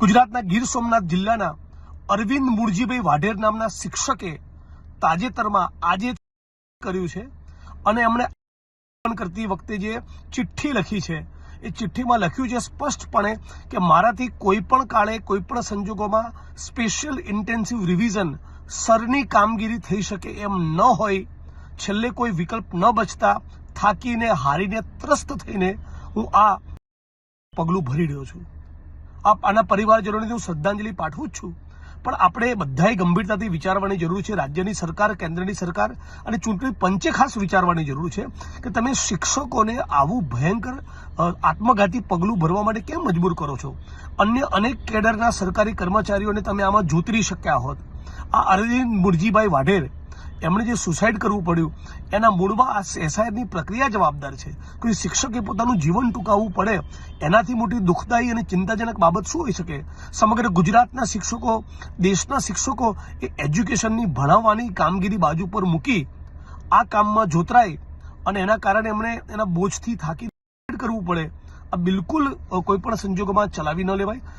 ગુજરાતના ગીર સોમનાથ જિલ્લાના અરવિંદ મુરજીભાઈ વાઢેર નામના શિક્ષકે તાજેતરમાં આજે કર્યું છે અને એમણે કરતી વખતે જે ચિઠ્ઠી લખી છે, એ ચિઠ્ઠીમાં લખ્યું છે સ્પષ્ટપણે કે મારાથી કોઈ પણ કાળે કોઈ પણ સંજોગોમાં સ્પેશિયલ ઇન્ટેન્સિવ રિવિઝન સરની કામગીરી થઈ શકે એમ ન હોય, છેલ્લે કોઈ વિકલ્પ ન બચતા થાકીને, હારીને, ત્રસ્ત થઈને હું આ પગલું ભરી રહ્યો છું. આના પરિવારજનોને હું શ્રદ્ધાંજલિ પાઠવું જ છું. પણ આપણે બધાએ ગંભીરતાથી વિચારવાની જરૂર છે, રાજ્યની સરકાર, કેન્દ્રની સરકાર અને ચૂંટણી પંચે ખાસ વિચારવાની જરૂર છે કે તમે શિક્ષકોને આવું ભયંકર આત્મઘાતી પગલું ભરવા માટે કેમ મજબૂર કરો છો? અન્ય અનેક કેડરના સરકારી કર્મચારીઓને તમે આમાં જોતરી શક્યા હોત. આ અરવિંદ મુરજીભાઈ વાઢેર એમણે જે સુસાઇડ કરવું પડ્યું, એના મૂળમાં આ એસઆઈઆરની પ્રક્રિયા જવાબદાર છે. કોઈ શિક્ષકે પોતાનું જીવન ટૂંકાવવું પડે, એનાથી મોટી દુઃખદાયી અને ચિંતાજનક બાબત શું હોઈ શકે? સમગ્ર ગુજરાતના શિક્ષકો, દેશના શિક્ષકો એ એજ્યુકેશનની ભણાવવાની કામગીરી બાજુ પર મૂકી આ કામમાં જોતરાય અને એના કારણે એમણે એના બોજથી થાકી કરવું પડે. આ બિલકુલ કોઈપણ કોઈ પણ સંજોગોમાં ચલાવી ન લેવાય.